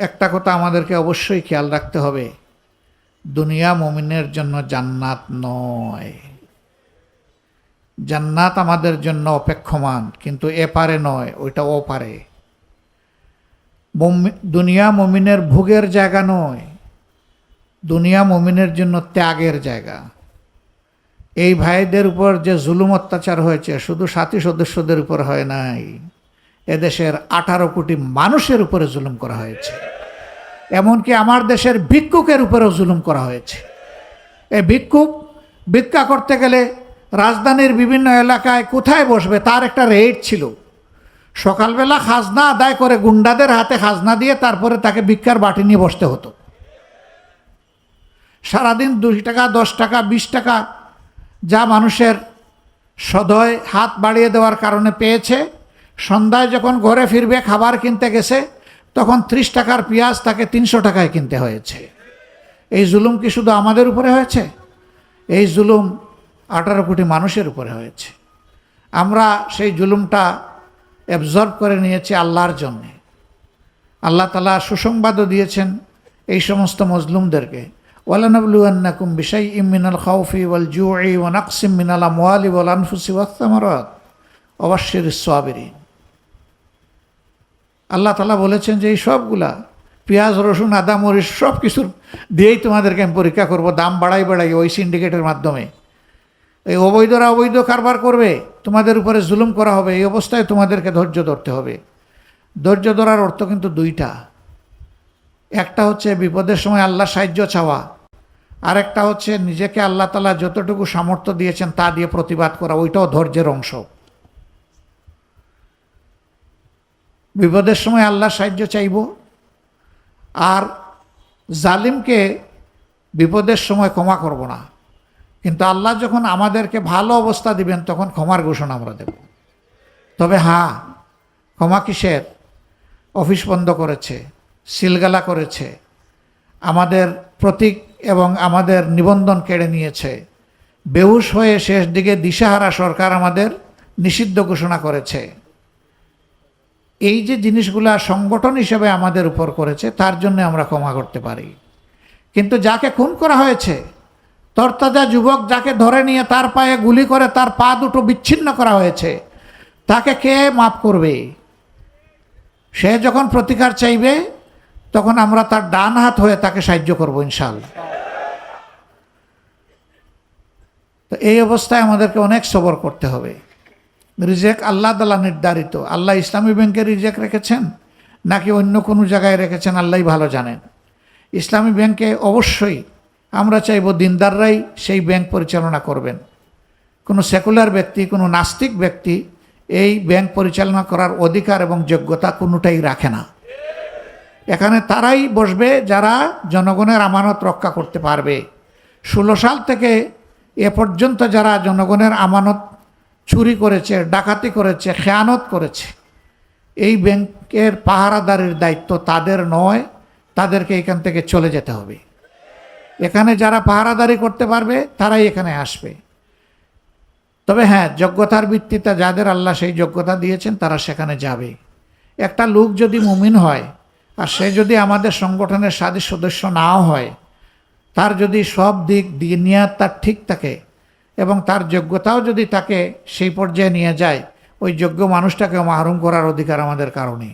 একটা কথা আমাদেরকে অবশ্যই খেয়াল রাখতে হবে। দুনিয়া মমিনের জন্য জান্নাত নয়। জান্নাত আমাদের জন্য অপেক্ষমান, কিন্তু এপারে নয়, ওইটা ও পারে। দুনিয়া মমিনের ভোগের জায়গা নয়, দুনিয়া মমিনের জন্য ত্যাগের জায়গা। এই ভাইদের উপর যে জুলুম অত্যাচার হয়েছে, শুধু সাথী সদস্যদের উপর হয় নাই। এদেশের আঠারো কোটি মানুষের উপরে জুলুম করা হয়েছে। এমনকি আমার দেশের ভিক্ষুকের উপরেও জুলুম করা হয়েছে। এ ভিক্ষুক ভিক্ষা করতে গেলে রাজধানীর বিভিন্ন এলাকায় কোথায় বসবে তার একটা রেট ছিল। সকালবেলা খাজনা আদায় করে গুন্ডাদের হাতে খাজনা দিয়ে তারপরে তাকে ভিক্ষার বাটি নিয়ে বসতে হতো। সারাদিন দুই টাকা, দশ টাকা, বিশ টাকা যা মানুষের সদয় হাত বাড়িয়ে দেওয়ার কারণে পেয়েছে। সন্ধ্যায় যখন ঘরে ফিরবে, খাবার কিনতে গেছে, তখন ত্রিশ টাকার পেঁয়াজ তাকে তিনশো টাকায় কিনতে হয়েছে। এই জুলুম কি শুধু আমাদের উপরে হয়েছে? এই জুলুম আঠারো কোটি মানুষের উপরে হয়েছে। আমরা সেই জুলুমটা অ্যাবজর্ব করে নিয়েছি আল্লাহর জন্যে। আল্লাহ তালা সুসংবাদও দিয়েছেন এই সমস্ত মজলুমদেরকে। ওয়ালানবলুয়ান্নাকুম বিশাই ইমিনাল খাউফি ওয়াল জুই ওয়া নাকসিম মিনাল আমওয়ালি ওয়াল আনফুসি ওয়াত্তামারাত অবশ্যের সোয়াবেরিন আল্লাহ তালা বলেছেন যে এই সবগুলা, পেঁয়াজ, রসুন, আদা, মরিচ সব কিছুর দিয়েই তোমাদেরকে আমি পরীক্ষা করব, দাম বাড়াই বাড়াই ওই সিন্ডিকেটের মাধ্যমে। এই অবৈধরা অবৈধ কারবার করবে, তোমাদের উপরে জুলুম করা হবে, এই অবস্থায় তোমাদেরকে ধৈর্য ধরতে হবে। ধৈর্য ধরার অর্থ কিন্তু দুইটা। একটা হচ্ছে বিপদের সময় আল্লাহ সাহায্য চাওয়া, আরেকটা হচ্ছে নিজেকে আল্লাহ তালা যতটুকু সামর্থ্য দিয়েছেন তা দিয়ে প্রতিবাদ করা, ওইটাও ধৈর্যের অংশ। বিপদের সময় আল্লাহ সাহায্য চাইব। আর জালিমকে বিপদের সময় ক্ষমা করব না। কিন্তু আল্লাহ যখন আমাদেরকে ভালো অবস্থা দিবেন, তখন ক্ষমার ঘোষণা আমরা দেব। তবে হ্যাঁ ক্ষমা কিসের? অফিস বন্ধ করেছে, সিলগালা করেছে, আমাদের প্রতীক এবং আমাদের নিবন্ধন কেড়ে নিয়েছে। বেহুশ হয়ে শেষ দিকে দিশাহারা সরকার আমাদের নিষিদ্ধ ঘোষণা করেছে। এই যে জিনিসগুলা সংগঠন হিসেবে আমাদের উপর করেছে, তার জন্য আমরা ক্ষমা করতে পারি। কিন্তু যাকে খুন করা হয়েছে, তরতাজা যুবক যাকে ধরে নিয়ে তার পায়ে গুলি করে তার পা দুটো বিচ্ছিন্ন করা হয়েছে, তাকে কে মাফ করবে? সে যখন প্রতিকার চাইবে, তখন আমরা তার ডান হাত হয়ে তাকে সাহায্য করব ইনশাল্লাহ তো এই অবস্থায় আমাদেরকে অনেক সবর করতে হবে। রিজেক আল্লাহ দ্বারা নির্ধারিত। আল্লাহ ইসলামী ব্যাংকে রিজেক রেখেছেন নাকি অন্য কোনো জায়গায় রেখেছেন আল্লাহই ভালো জানেন। ইসলামী ব্যাংকে অবশ্যই আমরা চাইব দিনদাররাই সেই ব্যাংক পরিচালনা করবেন। কোনো সেকুলার ব্যক্তি, কোনো নাস্তিক ব্যক্তি এই ব্যাংক পরিচালনা করার অধিকার এবং যোগ্যতা কোনোটাই রাখে না। এখানে তারাই বসবে যারা জনগণের আমানত রক্ষা করতে পারবে। ষোলো সাল থেকে এ পর্যন্ত যারা জনগণের আমানত করেছে, ডাকাতি করেছে, খেয়ানত করেছে। এই ব্যাংকের পাহারাদারের দায়িত্ব তাদের নয়, তাদেরকে এখান থেকে চলে যেতে হবে। এখানে যারা পাহারাদারি করতে পারবে, তারাই এখানে আসবে। তবে হ্যাঁ যোগ্যতার ভিত্তিতে যাদের আল্লাহ সেই যোগ্যতা দিয়েছেন, তারা সেখানে যাবে। একটা লোক যদি মুমিন হয়, আর সে যদি আমাদের সংগঠনের সাদী সদস্য নাও হয়, তার যদি সব দিক দিনিয়াত তার ঠিক থাকে এবং তার যোগ্যতাও যদি তাকে সেই পর্যায়ে নিয়ে যায়, ওই যোগ্য মানুষটাকে মাহরুম করার অধিকার আমাদের কারণে।